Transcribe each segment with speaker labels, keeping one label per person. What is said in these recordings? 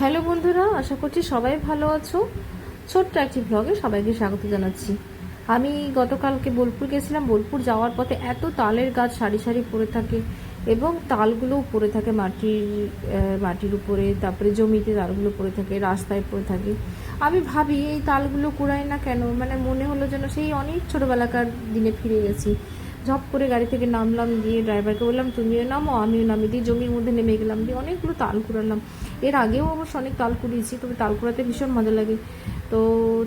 Speaker 1: Hello বন্ধুরা, আশা করছি সবাই ভালো আছো। ছোট্ট একটি ব্লগে সবাইকে স্বাগত জানাচ্ছি। আমি গতকালকে বোলপুর গেছিলাম। বোলপুর যাওয়ার পথে এত তালের গাছ সারি সারি পড়ে থাকে এবং তালগুলোও পড়ে থাকে মাটির মাটির উপরে, তারপরে জমিতে তালগুলো পড়ে থাকে, রাস্তায় পড়ে থাকে। আমি ভাবি, এই তালগুলো কুড়াই না কেন? মানে মনে হলো যেন সেই অনেক ছোটোবেলাকার দিনে ফিরে গেছি। ঝপ করে গাড়ি থেকে নামলাম দিয়ে ড্রাইভারকে বললাম, তুমিও নামো, আমিও নামি। দিয়ে জমির মধ্যে নেমে গেলাম, দিয়ে অনেকগুলো তাল কুড়ালাম। এর আগেও অবশ্য অনেক তাল কুড়িয়েছি, তবে তাল কুড়াতে ভীষণ মজা লাগে। তো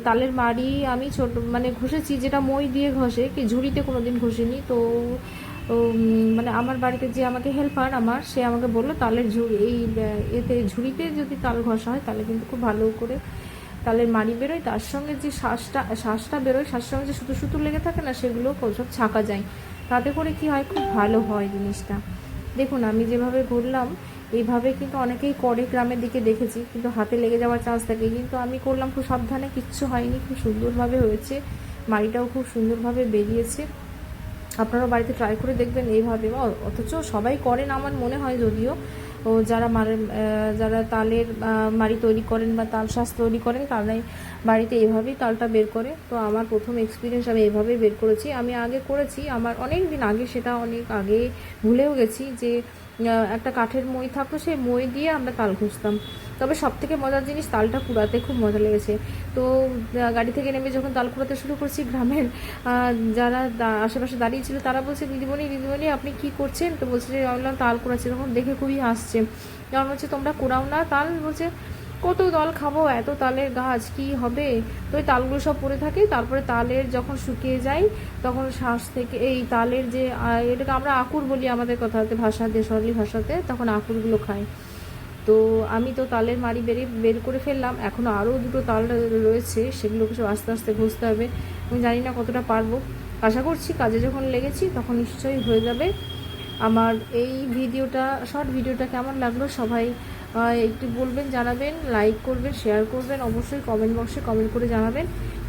Speaker 1: তালের মাড়ি আমি ছোট মানে ঘষেছি, যেটা মই দিয়ে ঘষে, কি ঝুড়িতে কোনোদিন ঘষিনি। তো মানে আমার বাড়িতে যে আমাকে হেল্পার আমার, সে আমাকে বলল, তালের ঝুড়ি, এই, এতে ঝুড়িতে যদি তাল ঘষা হয়, তাহলে কিন্তু খুব ভালো করে তালের মাড়ি বেরোয়, তার সঙ্গে যে শ্বাসটা শ্বাসটা বেরোয় শ্বাসের সঙ্গে যে সুতো সুতো লেগে থাকে না, সেগুলো সব ছাকা যায়। তাতে করে কি হয়? খুব ভালো হয় জিনিসটা। দেখুন, আমি যেভাবে ঘুরলাম, এইভাবে কিন্তু অনেকেই করে গ্রামের দিকে দেখেছি, কিন্তু হাতে লেগে যাওয়ার চান্স থাকে। কিন্তু আমি করলাম, খুব সাবধানে, কিচ্ছু হয়নি, খুব সুন্দরভাবে হয়েছে। মাড়িটাও খুব সুন্দরভাবে বেরিয়েছে। আপনারা বাড়িতে ট্রাই করে দেখবেন এইভাবে। অথচ সবাই করেন আমার মনে হয় যদিও। ও, যারা মারের যারা তালের মাড়ি তৈরি করেন বা তাল শ্বাস তৈরি করেন, তারাই বাড়িতে এভাবেই তালটা বের করে। তো আমার প্রথম এক্সপিরিয়েন্স আমি এভাবেই বের করেছি। আমি আগে করেছি, আমার অনেক দিন আগে, সেটা অনেক আগে ভুলেও গেছি যে একটা কাঠের মই থাকতো, সেই মই দিয়ে আমরা তাল ঘুষতাম তবে সব থেকে মজার জিনিস তালটা কুড়াতে খুব মজা লেগেছে। তো গাড়ি থেকে নেমে যখন তাল কুড়াতে শুরু করছি গ্রামের যারা আশেপাশে দাঁড়িয়ে ছিল, তারা বলছে, দিদিমণি দিদিমণি, আপনি কি করছেন? তো বলছে যে তাল কুড়াচ্ছি। তখন দেখে খুবই হাসছে। যেমন হচ্ছে তোমরা কুড়াও না তাল? বলছে কত তাল খাব, এত তালের গাছ, কি হবে? তো ওই তালগুলো সব পড়ে থাকে, তারপরে তালের যখন শুকিয়ে যায়, তখন শ্বাস থেকে এই তালের যে এটাকে আমরা আকুর বলি আমাদের কথাতে ভাষা দেশালি ভাষাতে, তখন আকুরগুলো খায় তো আমি তো তালের মাড়ি বেরিয়ে বের করে ফেললাম এখনও আরও দুটো তাল রয়েছে, সেগুলোকে সব আস্তে আস্তে ঘষতে হবে। আমি জানি না কতটা পারব। আশা করছি কাজে যখন লেগেছি, তখন নিশ্চয়ই হয়ে যাবে। আমার এই ভিডিওটা শর্ট ভিডিওটা কেমন লাগল সবাই একটু বলবেন, জানাবেন লাইক করবেন শেয়ার করবেন, অবশ্যই কমেন্ট বক্সে কমেন্ট করে জানাবেন।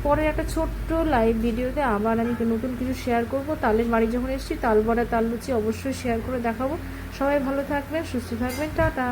Speaker 1: পরে একটা ছোট্ট লাইভ ভিডিওতে আবার আমি নতুন কিছু শেয়ার করব। তালের বাড়ি যখন এসেছি তাল বড়া তাল লুচি অবশ্যই শেয়ার করে দেখাবো। সবাই ভালো থাকবেন, সুস্থ থাকবেন, টাটা।